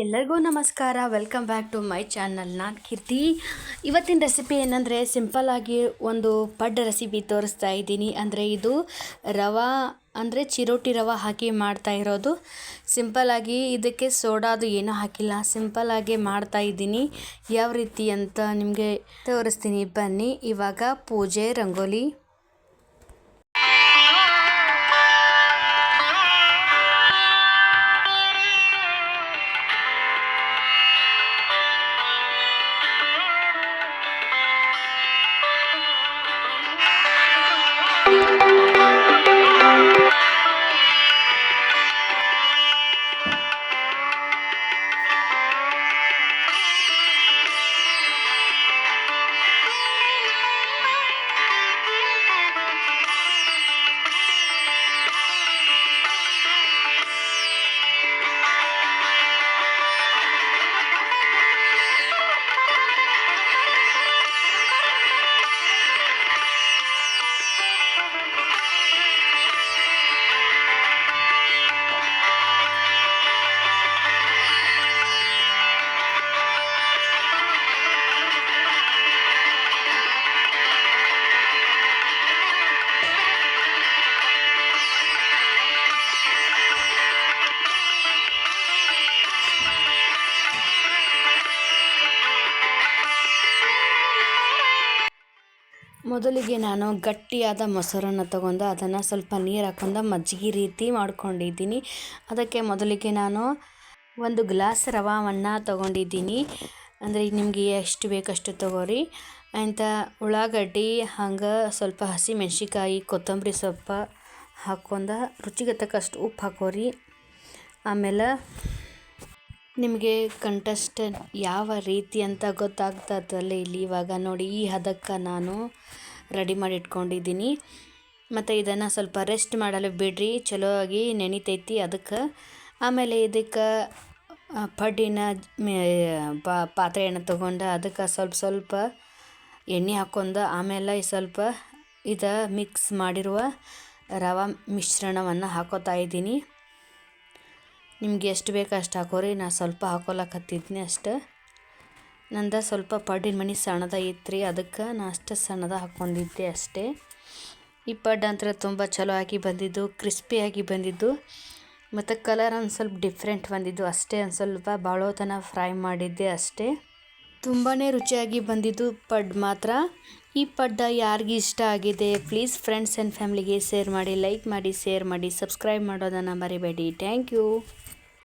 ಎಲ್ಲರಿಗೂ ನಮಸ್ಕಾರ. Welcome back to my channel ನಾನು ಕೀರ್ತಿ. ಇವತ್ತಿನ ರೆಸಿಪಿ ಏನಂದರೆ ಸಿಂಪಲ್ಲಾಗಿ ಒಂದು ಪಡ್ಡ ರೆಸಿಪಿ ತೋರಿಸ್ತಾ ಇದ್ದೀನಿ. ಅಂದರೆ ಇದು ರವಾ, ಅಂದರೆ ಚಿರೋಟಿ ರವೆ ಹಾಕಿ ಮಾಡ್ತಾ ಇರೋದು. ಸಿಂಪಲ್ಲಾಗಿ ಇದಕ್ಕೆ ಸೋಡಾದು ಏನೂ ಹಾಕಿಲ್ಲ. ಸಿಂಪಲ್ಲಾಗಿ ಮಾಡ್ತಾ ಇದ್ದೀನಿ. ಯಾವ ರೀತಿ ಅಂತ ನಿಮಗೆ ತೋರಿಸ್ತೀನಿ. ಬನ್ನಿ. ಇವಾಗ ಪೂಜೆ, ರಂಗೋಲಿ. ಮೊದಲಿಗೆ ನಾನು ಗಟ್ಟಿಯಾದ ಮೊಸರನ್ನು ತಗೊಂಡು ಅದನ್ನು ಸ್ವಲ್ಪ ನೀರು ಹಾಕೊಂಡು ಮಜ್ಜಿಗೆ ರೀತಿ ಮಾಡ್ಕೊಂಡಿದ್ದೀನಿ. ಅದಕ್ಕೆ ಮೊದಲಿಗೆ ನಾನು ಒಂದು ಗ್ಲಾಸ್ ರವಾವನ್ನು ತಗೊಂಡಿದ್ದೀನಿ. ಅಂದರೆ ನಿಮಗೆ ಎಷ್ಟು ಬೇಕಷ್ಟು ತಗೋರಿ. ಅಂತ ಉಳ್ಳಾಗಡ್ಡಿ, ಹಂಗೆ ಸ್ವಲ್ಪ ಹಸಿ ಮೆಣಸಿಕಾಯಿ ಕೊತ್ತಂಬರಿ ಸೊಪ್ಪು ಹಾಕ್ಕೊಂಡು ರುಚಿಗೆ ತಕ್ಕಷ್ಟು ಉಪ್ಪು ಹಾಕೋರಿ. ಆಮೇಲೆ ನಿಮಗೆ ಕಂಟೆಸ್ಟೆಂಟ್ ಯಾವ ರೀತಿ ಅಂತ ಗೊತ್ತಾಗ್ತದಲ್ಲ ಇಲ್ಲಿ ಇವಾಗ ನೋಡಿ ಈ ಹದಕ್ಕೆ ನಾನು ರೆಡಿ ಮಾಡಿ ಇಟ್ಕೊಂಡಿದ್ದೀನಿ. ಮತ್ತು ಇದನ್ನು ಸ್ವಲ್ಪ ರೆಸ್ಟ್ ಮಾಡಲು ಬಿಡ್ರಿ. ಚಲೋ ಆಗಿ ನೆನಿತೈತಿ ಅದಕ್ಕೆ. ಆಮೇಲೆ ಇದಕ್ಕೆ ಪಡ್ಡಿನ ಪಾತ್ರೆಯನ್ನು ತೊಗೊಂಡು ಅದಕ್ಕೆ ಸ್ವಲ್ಪ ಸ್ವಲ್ಪ ಎಣ್ಣೆ ಹಾಕ್ಕೊಂಡು ಆಮೇಲೆ ಸ್ವಲ್ಪ ಇದು ಮಿಕ್ಸ್ ಮಾಡಿರುವ ರವೆ ಮಿಶ್ರಣವನ್ನು ಹಾಕೋತಾ ಇದ್ದೀನಿ. ನಿಮ್ಗೆ ಎಷ್ಟು ಬೇಕು ಅಷ್ಟು ಹಾಕೋರಿ, ನಾ ಸ್ವಲ್ಪ ಹಾಕೊಳಕತ್ತಿದ್ನಿ ಅಷ್ಟು. ನಂದು ಸ್ವಲ್ಪ ಪಡ್ಡಿನ ಮನೆ ಸಣ್ಣದ ರೀ ಅದಕ್ಕೆ ನಾ ಅಷ್ಟು ಸಣ್ಣದ ಹಾಕ್ಕೊಂಡಿದ್ದೆ ಅಷ್ಟೇ. ಈ ಪಡ್ಡು ಅಂತ ತುಂಬ ಚಲೋ ಆಗಿ ಬಂದಿದ್ದು ಕ್ರಿಸ್ಪಿಯಾಗಿ ಬಂದಿದ್ದು. ಮತ್ತು ಕಲರ್ ಒಂದು ಸ್ವಲ್ಪ ಡಿಫ್ರೆಂಟ್ ಬಂದಿದ್ದು, ಅಷ್ಟೇ ಒಂದು ಸ್ವಲ್ಪ ಬಾಳೋತನ ಫ್ರೈ ಮಾಡಿದ್ದೆ ಅಷ್ಟೇ. ತುಂಬಾ ರುಚಿಯಾಗಿ ಬಂದಿದ್ದು ಪಡ್ ಮಾತ್ರ. ಈ ಪಡ್ಡ ಯಾರಿಗೆ ಇಷ್ಟ ಆಗಿದೆ ಪ್ಲೀಸ್ ಫ್ರೆಂಡ್ಸ್ ಆ್ಯಂಡ್ ಫ್ಯಾಮ್ಲಿಗೆ ಶೇರ್ ಮಾಡಿ ಲೈಕ್ ಮಾಡಿ ಶೇರ್ ಮಾಡಿ ಸಬ್ಸ್ಕ್ರೈಬ್ ಮಾಡೋದನ್ನು ಮರಿಬೇಡಿ. Thank you